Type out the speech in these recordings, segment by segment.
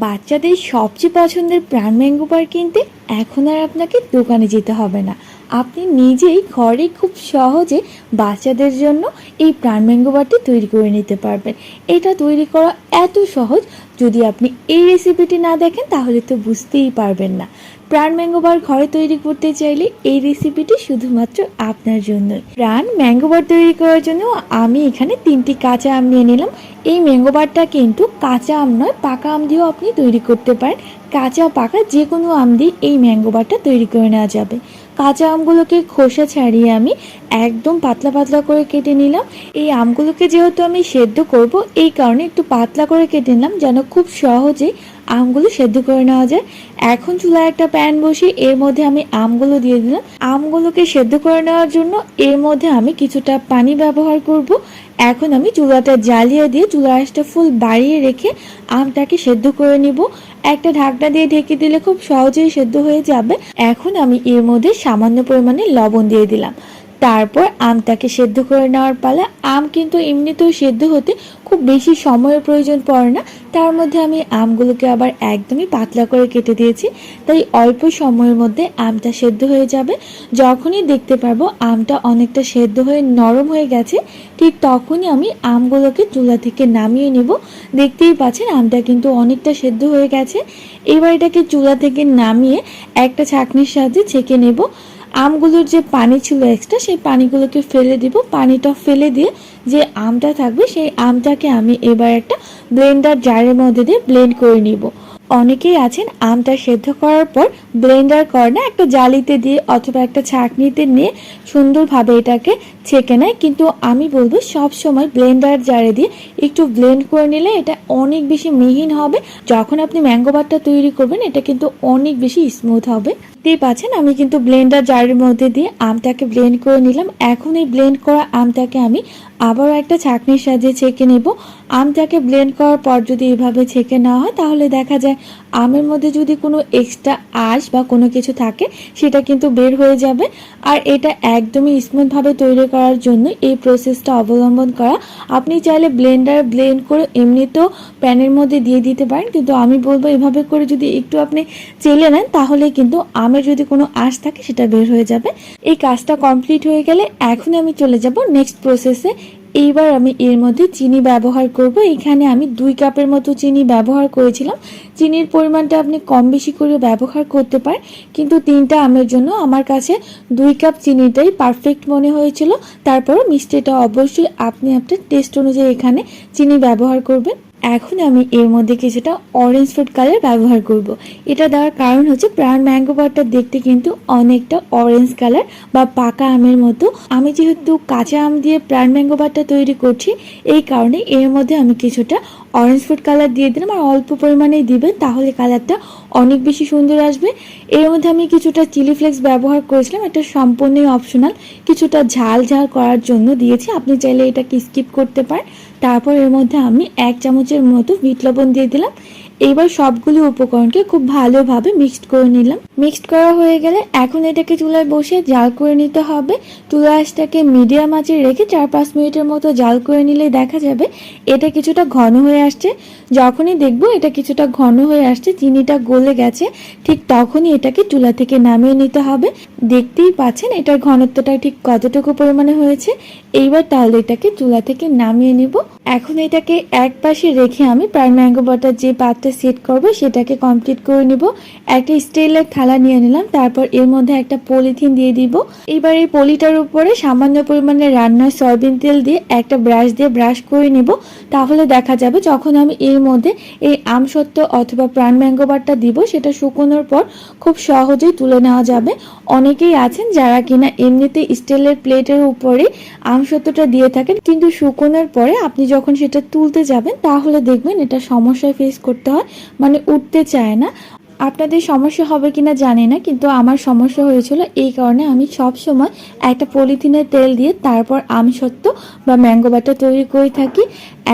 বাচ্চাদের সবচেয়ে পছন্দের প্রাণ ম্যাঙ্গো বার কিনতে এখন আর আপনাকে দোকানে যেতে হবে না। আপনি নিজেই ঘরে খুব সহজে বাচ্চাদের জন্য এই প্রাণ ম্যাঙ্গো বারটি তৈরি করে নিতে পারবেন। এটা তৈরি করা এত সহজ, যদি আপনি এই রেসিপিটি না দেখেন, তাহলে তো বুঝতেই পারবেন না। প্রাণ ম্যাঙ্গো বার ঘরে তৈরি করতে চাইলে এই রেসিপিটি শুধুমাত্র আপনার জন্য প্রাণ ম্যাঙ্গো বার তৈরি করার জন্য আমি এখানে তিনটি কাঁচা আম নিয়ে নিলাম। এই ম্যাঙ্গো বারটা কিন্তু কাঁচা আম নয়, পাকা আম দিয়েও আপনি তৈরি করতে পারেন। কাঁচা পাকা যে কোনো আম দিয়ে এই ম্যাঙ্গো বারটা তৈরি করে নেওয়া যাবে। কাঁচা আমগুলোকে খোসা ছাড়িয়ে আমি একদম পাতলা পাতলা করে কেটে নিলাম। এই আমগুলোকে যেহেতু আমি সেদ্ধ করব, এই কারণে একটু পাতলা করে কেটে নিলাম যেন খুব সহজেই আমগুলো সেদ্ধ করে নেওয়া যায়। এখন চুলায় একটা প্যান বসিয়ে এর মধ্যে আমি আমগুলো দিয়ে দিলাম। আমগুলোকে সেদ্ধ করে নেওয়ার জন্য এর মধ্যে আমি কিছুটা পানি ব্যবহার করব। এখন আমি চুলাটা জ্বালিয়ে দিয়ে চুলা আঁচটা ফুল বাড়িয়ে রেখে আমটাকে সেদ্ধ করে নিব। একটা ঢাকনা দিয়ে ঢেকে দিলে খুব সহজেই সেদ্ধ হয়ে যাবে। এখন আমি এর মধ্যে সামান্য পরিমাণে লবণ দিয়ে দিলাম। তারপর আমটাকে সেদ্ধ করে নেওয়ার পালা। আম কিন্তু এমনিতেও সেদ্ধ হতে খুব বেশি সময়ের প্রয়োজন পড়ে না। তার মধ্যে আমি আমগুলোকে আবার একদমই পাতলা করে কেটে দিয়েছি। তাই অল্প সময়ের মধ্যে আমটা সেদ্ধ হয়ে যাবে। যখনই দেখতে পারব আমটা অনেকটা সেদ্ধ হয়ে নরম হয়ে গেছে, ঠিক তখনই আমি আমগুলোকে চুলা থেকে নামিয়ে নেব। দেখতেই পাচ্ছেন আমটা কিন্তু অনেকটা সেদ্ধ হয়ে গেছে। এবার এটাকে চুলা থেকে নামিয়ে একটা ছাঁকনির সাহায্যে ছেঁকে নেব। আমগুলোর যে পানি ছিল এক্সট্রা সেই পানিগুলোকে ফেলে দিব। পানিটা ফেলে দিয়ে যে আমটা থাকবে, সেই আমটাকে আমি এবার একটা ব্লেন্ডার জারের মধ্যে দিয়ে ব্লেন্ড করে নিব। অনেকেই আছেন আমটা সেদ্ধ করার পর ব্লেন্ডার করে না একটা জালিতে দিয়ে অথবা একটা ছাঁকনিতে নিয়ে সুন্দরভাবে এটাকে ছেঁকে নেয়। কিন্তু আমি বলব সব সময় ব্লেন্ডার জারে দিয়ে একটু ব্লেন্ড করে নিলে এটা অনেক বেশি মিহিন হবে। যখন আপনি ম্যাঙ্গো বারটা তৈরি করবেন, এটা কিন্তু অনেক বেশি স্মুথ হবে। দেখতেই পাচ্ছেন, আমি কিন্তু ব্লেন্ডার জারের মধ্যে দিয়ে আমটাকে ব্লেন্ড করে নিলাম। এখন এই ব্লেন্ড করা আমটাকে আমি আবারও একটা ছাঁকনির সাহায্যে ছেঁকে নেব। আমটাকে ব্লেন্ড করার পর যদি এভাবে ছেঁকে নেওয়া হয়, তাহলে দেখা যায় আমের মধ্যে যদি কোনো এক্সট্রা আঁশ বা কোনো কিছু থাকে, সেটা কিন্তু বের হয়ে যাবে। আর এটা একদমই স্মুথভাবে তৈরি করার জন্য এই প্রসেসটা অবলম্বন করা। আপনি চাইলে ব্লেন্ডার ব্লেন্ড করে এমনিতেও প্যানের মধ্যে দিয়ে দিতে পারেন। কিন্তু আমি বলব এভাবে করে যদি একটু আপনি চেলে নেন, তাহলে কিন্তু আমের যদি কোনো আঁশ থাকে, সেটা বের হয়ে যাবে। এই কাজটা কমপ্লিট হয়ে গেলে এখন আমি চলে যাব নেক্সট প্রসেসে এইবার আমি এর মধ্যে চিনি ব্যবহার করব। এখানে আমি দুই কাপের মতো চিনি ব্যবহার করেছিলাম। চিনির পরিমাণটা আপনি কম বেশি করে ব্যবহার করতে পারেন, কিন্তু তিনটা আমের জন্য আমার কাছে দুই কাপ চিনিটাই পারফেক্ট মনে হয়েছিল। তারপরও মিষ্টিটা অবশ্যই আপনি আপনার টেস্ট অনুযায়ী এখানে চিনি ব্যবহার করবেন। এখন আমি এর মধ্যে কিছুটা অরেঞ্জ ফুড কালার ব্যবহার করব। এটা দেওয়ার কারণ হচ্ছে প্রাণ ম্যাঙ্গো বারটা দেখতে কিন্তু অনেকটা অরেঞ্জ কালার বা পাকা আমের মতো আমি যেহেতু কাঁচা আম দিয়ে প্রাণ ম্যাঙ্গো বারটা তৈরি করছি, এই কারণে এর মধ্যে আমি কিছুটা অরেঞ্জ ফুড কালার দিয়ে দিলাম আর অল্প পরিমাণেই দিবেন, তাহলে কালারটা অনেক বেশি সুন্দর আসবে। এর মধ্যে আমি কিছুটা চিলি ফ্লেক্স ব্যবহার করেছিলাম, এটা সম্পূর্ণই অপশনাল কিছুটা ঝাল ঝাল করার জন্য দিয়েছি, আপনি চাইলে এটাকে স্কিপ করতে পারেন। তারপর এর মধ্যে আমি এক চামচের মতো বিট লবণ দিয়ে দিলাম। এইবার সবগুলো উপকরণকে খুব ভালোভাবে মিক্সড করে নিলাম। মিক্সড করা হয়ে গেলে এখন এটাকে চুলায় বসে জাল করে নিতে হবে। চুলা আঁচটাকে মিডিয়াম আঁচে রেখে চার পাঁচ মিনিটের মতো জাল করে নিলে দেখা যাবে এটা কিছুটা ঘন হয়ে আসছে। যখনই দেখব এটা কিছুটা ঘন হয়ে আসছে, চিনিটা গলে গেছে, ঠিক তখনই এটাকে চুলা থেকে নামিয়ে নিতে হবে। দেখতেই পাচ্ছেন এটার ঘনত্বটা ঠিক কতটুকু পরিমাণে হয়েছে। এইবার তাহলে এটাকে চুলা থেকে নামিয়ে নিব। এখন এটাকে এক পাশে রেখে আমি প্রাণ ম্যাঙ্গো বাটার যে পাত্রে সেট করব সেটাকে কমপ্লিট করে নিব। একটা স্টিলের থালা নিয়ে নিলাম, তারপর এর মধ্যে একটা পলিথিন দিয়ে দিব। এবার এই পলিটার উপরে সামান্য পরিমাণে রান্নার সয়াবিন তেল দিয়ে একটা ব্রাশ দিয়ে ব্রাশ করে নিব। তাহলে দেখা যাবে যখন আমি এর মধ্যে এই আমসত্ত্ব অথবা প্রাণ ম্যাঙ্গো বারটা দিব, সেটা শুকোনোর পর খুব সহজেই তুলে নেওয়া যাবে। অনেকেই আছেন যারা কিনা এমনিতে স্টিলের প্লেটের উপরে আমসত্ত্বটা দিয়ে থাকেন, কিন্তু শুকোনোর পরে আপনি যখন সেটা তুলতে যাবেন, তাহলে দেখবেন এটা সমস্যায় ফেস করতে হয় মানে উঠতে চায় না। আপনাদের সমস্যা হবে কিনা জানি না, কিন্তু আমার সমস্যা হয়েছিল এই কারণে আমি সব সময় একটা পলিথিনের তেল দিয়ে তারপর আমসত্ত্ব বা ম্যাঙ্গো বাটার তৈরি করে থাকি।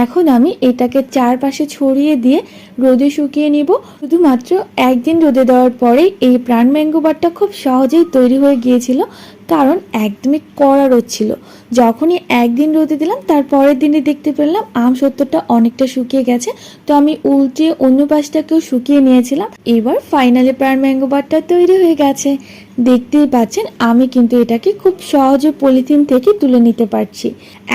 এখন আমি এটাকে চারপাশে ছড়িয়ে দিয়ে রোদে শুকিয়ে নিব। শুধুমাত্র একদিন রোদে দেওয়ার পরে এই প্রাণ ম্যাঙ্গো বারটা খুব সহজেই তৈরি হয়ে গিয়েছিল। কারণ একদমই কড়া রোদ ছিল। যখনই একদিন রোদে দিলাম, তার পরের দিনে দেখতে পেলাম আম সত্যটা অনেকটা শুকিয়ে গেছে। তো আমি উল্টে অন্য পাশটাকেও শুকিয়ে নিয়েছিলাম। এবার ফাইনালি প্রাণ ম্যাঙ্গো বারটা তৈরি হয়ে গেছে। দেখতেই পাচ্ছেন, আমি কিন্তু এটাকে খুব সহজে পলিথিন থেকে তুলে নিতে পারছি।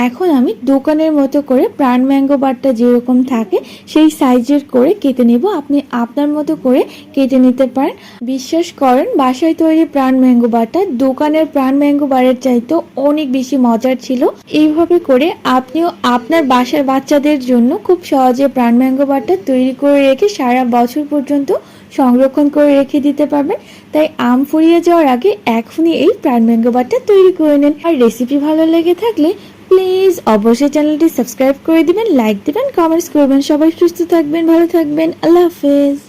এখন আমি দোকানের মতো করে প্রাণ ম্যাঙ্গো বারটা যেরকম থাকে, সেই সাইজের করে কেটে নেব। আপনি আপনার মতো করে কেটে নিতে পারেন। বিশ্বাস করেন, বাসায় তৈরি প্রাণ ম্যাঙ্গো বারটা দোকানের প্রাণ ম্যাঙ্গো বারের চাইতেও অনেক বেশি মজার ছিল। এইভাবে করে আপনিও আপনার বাসার বাচ্চাদের জন্য খুব সহজে প্রাণ ম্যাঙ্গো বারটা তৈরি করে রেখে সারা বছর পর্যন্ত সংরক্ষণ করে রেখে দিতে পারবেন। তাই আম ফুরিয়ে যাওয়ার আগে এখনই এই প্রাণ ম্যাঙ্গো বারটা তৈরি করে নেন। আর রেসিপি ভালো লেগে থাকলে প্লিজ অবশ্যই চ্যানেলটি সাবস্ক্রাইব করে দিবেন লাইক দিবেন কমেন্টস করবেন। সবাই সুস্থ থাকবেন, ভালো থাকবেন। আল্লাহ হাফেজ।